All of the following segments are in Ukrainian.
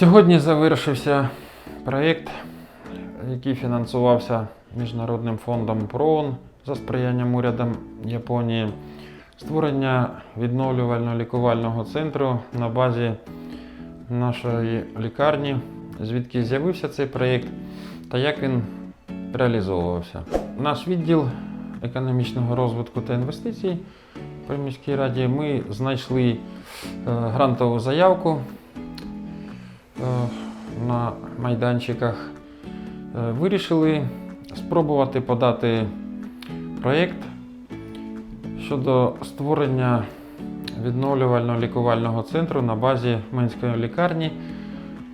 Сьогодні завершився проєкт, який фінансувався Міжнародним фондом ПРООН за сприянням урядом Японії. Створення відновлювально-лікувального центру на базі нашої лікарні, звідки з'явився цей проєкт та як він реалізовувався. Наш відділ економічного розвитку та інвестицій при міській раді ми знайшли е, грантову заявку на майданчиках. Е, Вирішили спробувати подати проєкт щодо створення відновлювально-лікувального центру на базі Менської лікарні,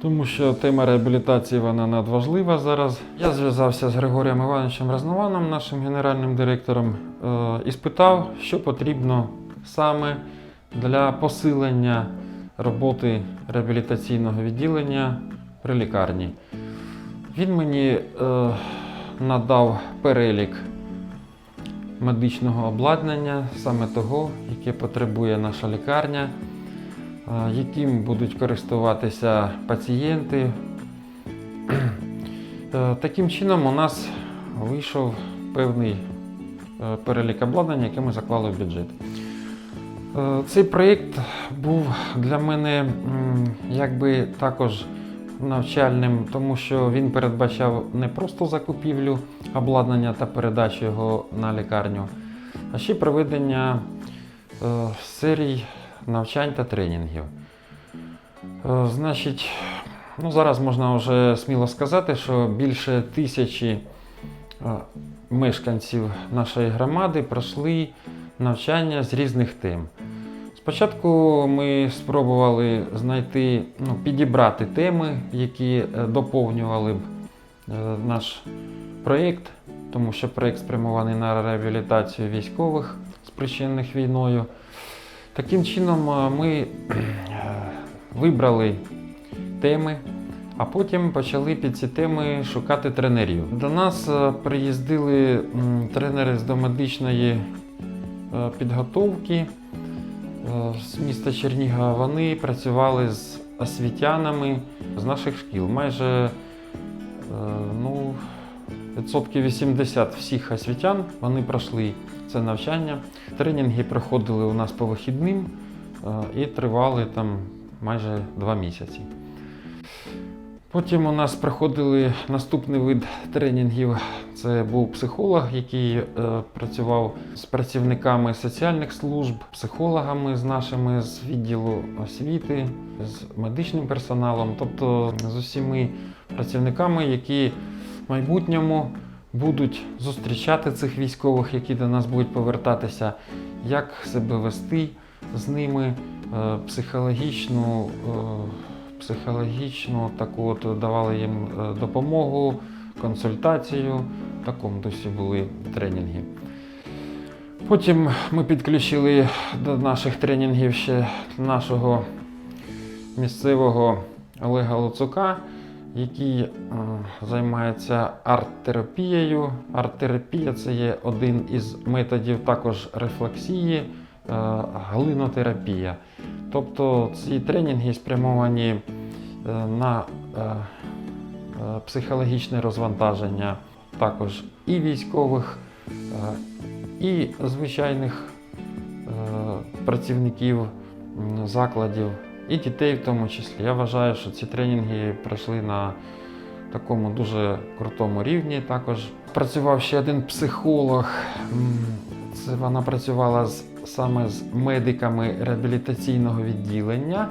тому що тема реабілітації вона надважлива зараз. Я зв'язався з Григорієм Івановичем Разнованом, нашим генеральним директором, е, і спитав, що потрібно саме для посилення роботи реабілітаційного відділення при лікарні. Він мені е, надав перелік медичного обладнання, саме того, яке потребує наша лікарня, е, яким будуть користуватися пацієнти. Е, Таким чином, у нас вийшов певний е, перелік обладнання, яке ми заклали в бюджет. Е, Цей проєкт був для мене якби також навчальним, тому що він передбачав не просто закупівлю обладнання та передачу його на лікарню, а ще проведення е, серій навчань та тренінгів. Е, Значить, ну зараз можна вже сміло сказати, що більше тисячі мешканців нашої громади пройшли навчання з різних тем. Спочатку ми спробували знайти, ну, підібрати теми, які е, доповнювали б е, наш проєкт, тому що проєкт спрямований на реабілітацію військових, спричинених війною. Таким чином е, ми вибрали теми, а потім почали під ці теми шукати тренерів. До нас приїздили тренери з домедичної підготовки з міста Чернігова. Вони працювали з освітянами з наших шкіл. Майже е, ну, відсотків 80 всіх освітян вони пройшли це навчання. Тренінги проходили у нас по вихідним е, і тривали там майже два місяці. Потім у нас проходили наступний вид тренінгів. Це був психолог, який е, працював з працівниками соціальних служб, психологами з нашими з відділу освіти, з медичним персоналом, тобто з усіми працівниками, які в майбутньому будуть зустрічати цих військових, які до нас будуть повертатися, як себе вести з ними, е, психологічну. е, психологічну, таку от давали їм е, допомогу, консультацію. В такому досі були тренінги. Потім ми підключили до наших тренінгів ще нашого місцевого Олега Луцука, який е, займається арт-терапією. Арт-терапія це є один із методів також рефлексії, е, глинотерапія. Тобто ці тренінги спрямовані на е, е, психологічне розвантаження також і військових, е, і звичайних е, працівників закладів, і дітей в тому числі. Я вважаю, що ці тренінги пройшли на такому дуже крутому рівні. Також працював ще один психолог. Це вона працювала з, саме з медиками реабілітаційного відділення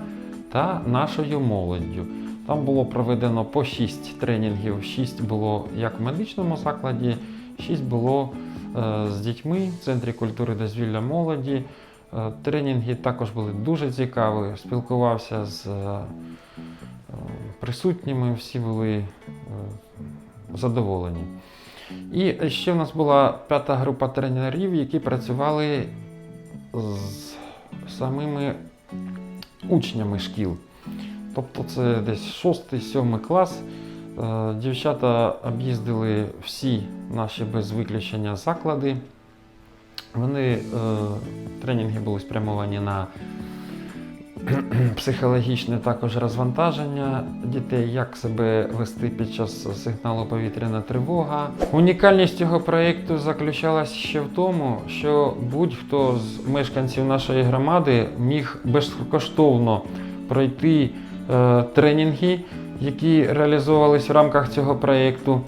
та нашою молоддю. Там було проведено по 6 тренінгів. 6 було як в медичному закладі, 6 було е, з дітьми в Центрі культури дозвілля молоді. Е, Тренінги також були дуже цікаві. Спілкувався з е, присутніми, всі були задоволені. І ще в нас була п'ята група тренерів, які працювали з самими учнями шкіл. Тобто це десь 6-7 клас. Е, Дівчата об'їздили всі наші без виключення заклади. Вони е, тренінги були спрямовані на психологічне також розвантаження дітей, як себе вести під час сигналу повітряна тривога. Унікальність цього проєкту заключалась ще в тому, що будь-хто з мешканців нашої громади міг безкоштовно пройти е, тренінги, які реалізовувались в рамках цього проєкту.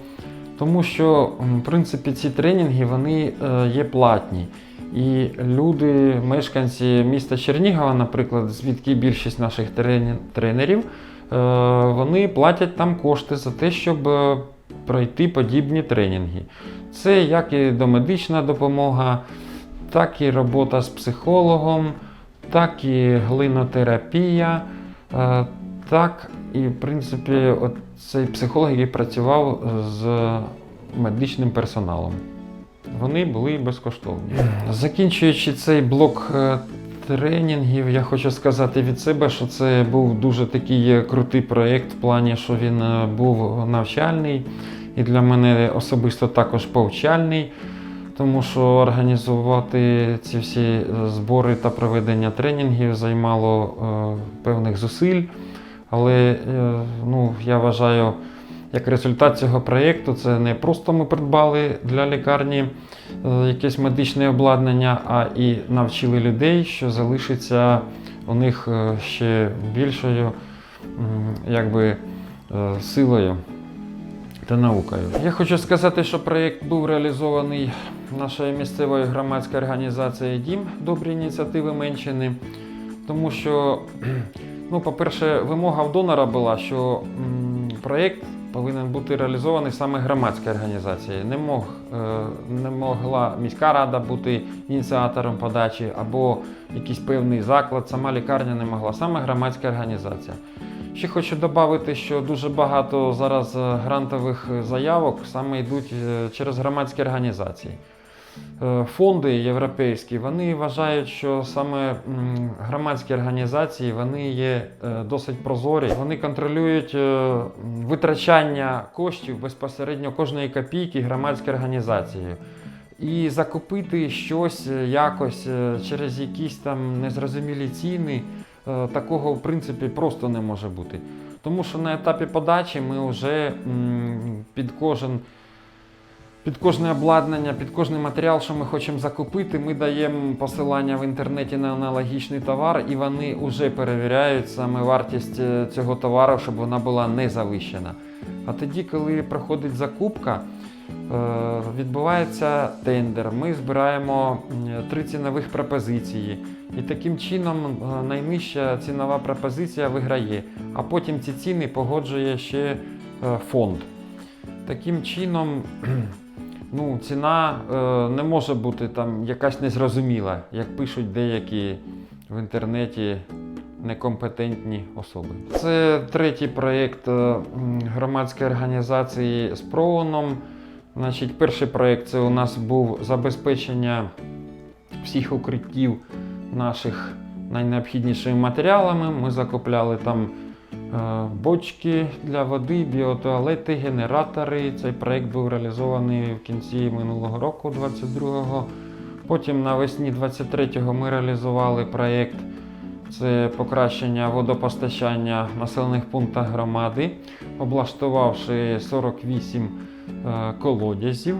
Тому що, в принципі, ці тренінги вони е, є платні. І люди, мешканці міста Чернігова, наприклад, звідки більшість наших тренерів, е, вони платять там кошти за те, щоб е, пройти подібні тренінги. Це як і домедична допомога, так і робота з психологом, так і глинотерапія, е, так і, в принципі, цей психолог, який працював з медичним персоналом. Вони були безкоштовні. Закінчуючи цей блок е, тренінгів, я хочу сказати від себе, що це був дуже такий е, крутий проєкт в плані, що він е, був навчальний і для мене особисто також повчальний, тому що організувати ці всі збори та проведення тренінгів займало е, певних зусиль. Але е, ну, я вважаю, як результат цього проєкту, це не просто ми придбали для лікарні е, якесь медичне обладнання, а і навчили людей, що залишиться у них е, ще більшою якби, е, силою та наукою. Я хочу сказати, що проєкт був реалізований нашою місцевою громадською організацією Дім добрі ініціативи Менщини, тому що, ну, по-перше, вимога в донора була, що проєкт повинен бути реалізований саме громадська організація. Не, мог, е, не могла міська рада бути ініціатором подачі або якийсь певний заклад, сама лікарня не могла, саме громадська організація. Ще хочу додати, що дуже багато зараз е, грантових заявок саме йдуть е, через громадські організації. Е, Фонди європейські вони вважають, що саме громадські організації вони є е, досить прозорі. Вони контролюють е, витрачання коштів безпосередньо кожної копійки громадської організації. І закупити щось якось через якісь там незрозумілі ціни, такого в принципі просто не може бути. Тому що на етапі подачі ми вже під кожен. Під кожне обладнання, під кожний матеріал, що ми хочемо закупити, ми даємо посилання в інтернеті на аналогічний товар, і вони вже перевіряють саме вартість е, цього товару, щоб вона була не завищена. А тоді, коли проходить закупка, е, відбувається тендер. Ми збираємо три цінових пропозиції. І таким чином е, найнижча цінова пропозиція виграє, а потім ці ціни погоджує ще фонд. Таким чином, ну, ціна е, не може бути там якась незрозуміла, як пишуть деякі в інтернеті некомпетентні особи. Це третій проєкт е, громадської організації з ПРООНом. Значить, перший проєкт це у нас був забезпечення всіх укриттів наших найнеобхіднішими матеріалами. Ми закупляли там бочки для води, біотуалети, генератори. Цей проєкт був реалізований в кінці минулого року, 22-го. Потім навесні 23-го ми реалізували проєкт. Це покращення водопостачання в населених пунктах громади, облаштувавши 48 е, колодязів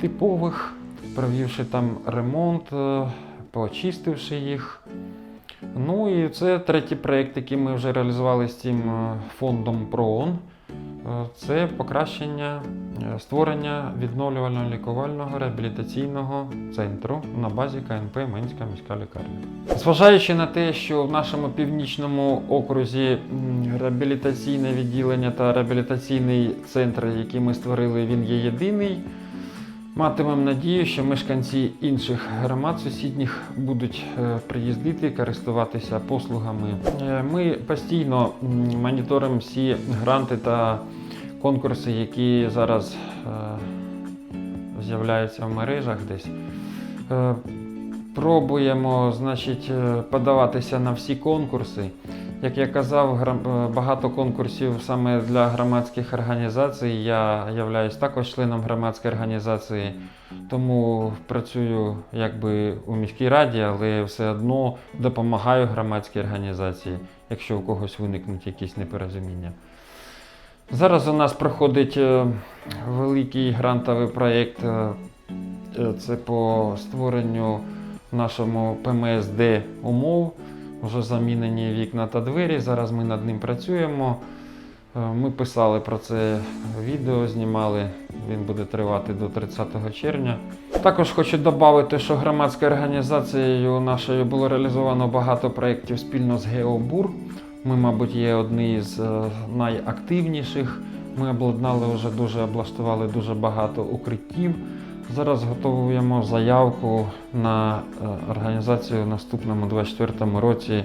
типових, провівши там ремонт, е, поочистивши їх. Ну і це третій проєкт, який ми вже реалізували з цим е, фондом ПРООН. Е, Це покращення е, створення відновлювального лікувального реабілітаційного центру на базі КНП Менська міська лікарня. Зважаючи на те, що в нашому північному окрузі реабілітаційне відділення та реабілітаційний центр, який ми створили, він є єдиний. Матимемо надію, що мешканці інших громад сусідніх будуть е, приїздити, користуватися послугами. Е, Ми постійно моніторимо всі гранти та конкурси, які зараз е, з'являються в мережах десь. Пробуємо значить, подаватися на всі конкурси. Як я казав, е, багато конкурсів саме для громадських організацій. Я являюсь також членом громадської організації, тому працюю якби у міській раді, але все одно допомагаю громадській організації, якщо у когось виникнуть якісь непорозуміння. Зараз у нас проходить е, великий грантовий проєкт. е, Це по створенню в нашому ПМСД умов. Вже замінені вікна та двері. Зараз ми над ним працюємо. Е, Ми писали про це відео, знімали. Він буде тривати до 30 червня. Також хочу додати, що громадською організацією нашою було реалізовано багато проєктів спільно з Геобур. Ми, мабуть, є одні з е, найактивніших. Ми обладнали вже дуже облаштували дуже багато укриттів. Зараз готуємо заявку на е, організацію в наступному 24-му році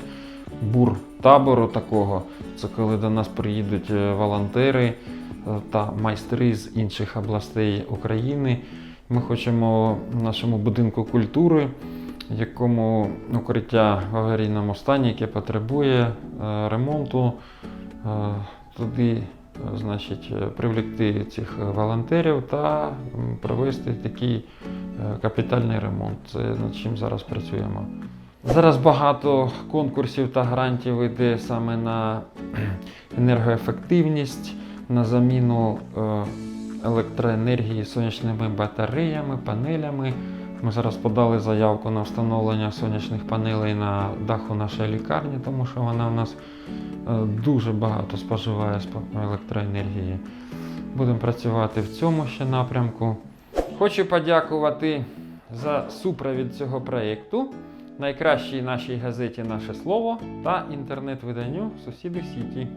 бур табору такого. Це коли до нас приїдуть е, волонтери е, та майстри з інших областей України. Ми хочемо в нашому будинку культури, якому укриття в аварійному стані, яке потребує ремонту, туди значить, е, привлекти цих е, волонтерів та провести такий е, капітальний ремонт. Це над чим зараз працюємо. Зараз багато конкурсів та грантів йде саме на енергоефективність, на заміну електроенергії сонячними батареями, панелями. Ми зараз подали заявку на встановлення сонячних панелей на даху нашої лікарні, тому що вона у нас е, дуже багато споживає спо- електроенергії. Будемо працювати в цьому ще напрямку. Хочу подякувати за супровід цього проєкту, найкращій нашій газеті Наше Слово та інтернет-виданню Сусіди Сіті.